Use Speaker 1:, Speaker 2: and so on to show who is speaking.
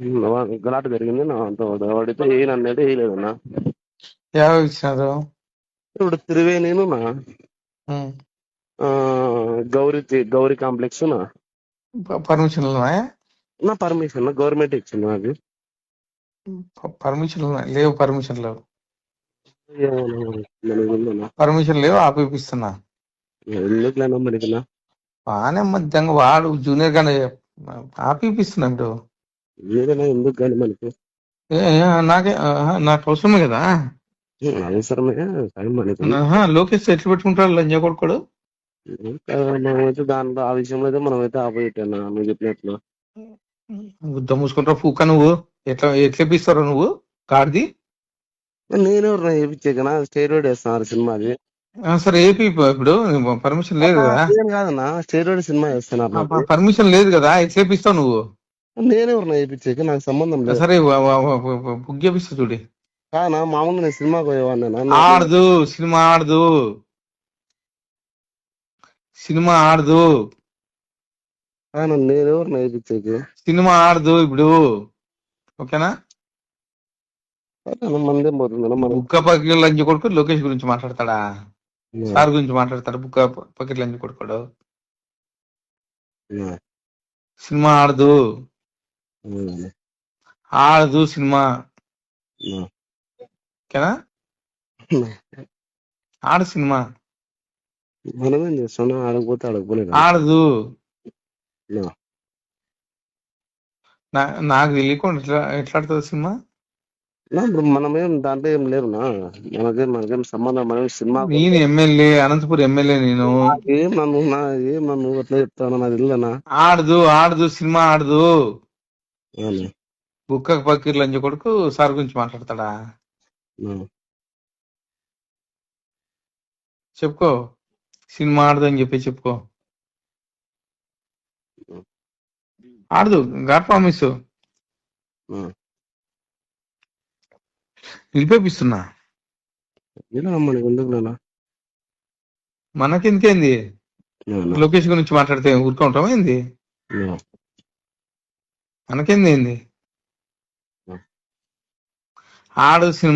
Speaker 1: గలాట జరిగింది నా అంత వాడితే ఏయను అనేది వేయలేదు నా
Speaker 2: యాభై ఇచ్చినారు
Speaker 1: ఇప్పుడు త్రివేణిను నా
Speaker 2: ఉమ్.
Speaker 1: ఆ, గౌరీ గౌరీ కాంప్లెక్స్ నా.
Speaker 2: ప- పర్మిషన్లు ఉన్నాయా?
Speaker 1: నా పర్మిషన్ గవర్నమెంట్ ఇచ్చింది నాకు
Speaker 2: ప- పర్మిషన్లు ఉన్నాయి? లేవు పర్మిషన్ లేవు పర్మిషన్ లేవు ఆపిపిస్తున్నా.
Speaker 1: ఎందుకులేనా మనకి నా?
Speaker 2: బాగానే మధ్యంగా వాడు జూనియర్ గానే ఆపిపిస్తున్నా ఇప్పుడు
Speaker 1: ఏదైనా ఎందుకు కానీ మనకి?
Speaker 2: నాకే నాకు అవసరమే కదా.
Speaker 1: అవసరమే మనకి.
Speaker 2: లోకేష్ ఎట్లా పెట్టుకుంటాడు లంజా కొడుకోడు?
Speaker 1: మనమైతే దాంట్లో ఆ విషయంలో అయితే మనమైతే ఆపోయిట్టా నువ్వు చెప్పినట్లు
Speaker 2: గుద్ద మూసుకుంటావు? పూక నువ్వు? ఎట్లా ఎట్లా ఇప్పిస్తావు నువ్వు? కార్ది?
Speaker 1: నేను చేయించే కదా స్టేరోడ్ వేస్తున్నారు సినిమాది.
Speaker 2: సరే ఏపీ ఇప్పు- ఇప్పుడు. పర్మిషన్ లేదు కదా.
Speaker 1: నేను కాదన్నా స్టేరోడ్ సినిమా వేస్తున్నారు
Speaker 2: పర్మిషన్ లేదు కదా. ఎట్లా ఇప్పిస్తావు నువ్వు?
Speaker 1: నేనెవరు వేయించేకి నాకు సంబంధం లేదు.
Speaker 2: సరే బుక్ చేపిస్తా చూడి.
Speaker 1: కానా మామూలు నేను సినిమాకి పోయేవాడిని
Speaker 2: ఆడదు సినిమా ఆడదు. సినిమా ఆడదు.
Speaker 1: నేనెవరు వేయించేకి
Speaker 2: సినిమా ఆడదు ఇప్పుడు. ఓకేనా?
Speaker 1: మందేం పోతుంది
Speaker 2: బుక్క పకెట్ లంచ్ కొడుకు లోకేష్ గురించి మాట్లాడతాడా? సార్ గురించి మాట్లాడతాడు? బుక్క పకెట్ లంచ్ కొడుకోడు. సినిమా ఆడదు. ఆడదు సినిమా. ఓకేనా ఆడు సినిమా.
Speaker 1: మనమేం చేస్తాం? ఆడకపోతే ఆడకపోలేదు
Speaker 2: ఆడదు నాకు తెలియకుండా ఎట్లా ఎట్లా ఆడుతుంది సినిమా?
Speaker 1: ఇప్పుడు మనమేం దాంట్లో ఏం లేరు నా. మనకేం మనకేం సంబంధం మనం సినిమా
Speaker 2: నేను ఎమ్మెల్యే అనంతపురం ఎమ్మెల్యే నేను.
Speaker 1: ఏం నన్ను నా ఏం నన్ను అట్లా చెప్తాను నాకు తెలియదనా
Speaker 2: ఆడదు ఆడదు సినిమా ఆడదు బుక్క పకీర్ లంచ కొడుకు సార్ గురించి మాట్లాడతాడా? చెప్పుకో. సినిమా ఆడదు అని చెప్పి చెప్పుకో. ఆడదు. God promise. నిలిపేపిస్తున్నా? మనకెందుకేంది? లోకేష్ గురించి మాట్లాడితే ఊరుకుంటాం ఏంది. మనకేంది ఏంది. ఆడు సినిమా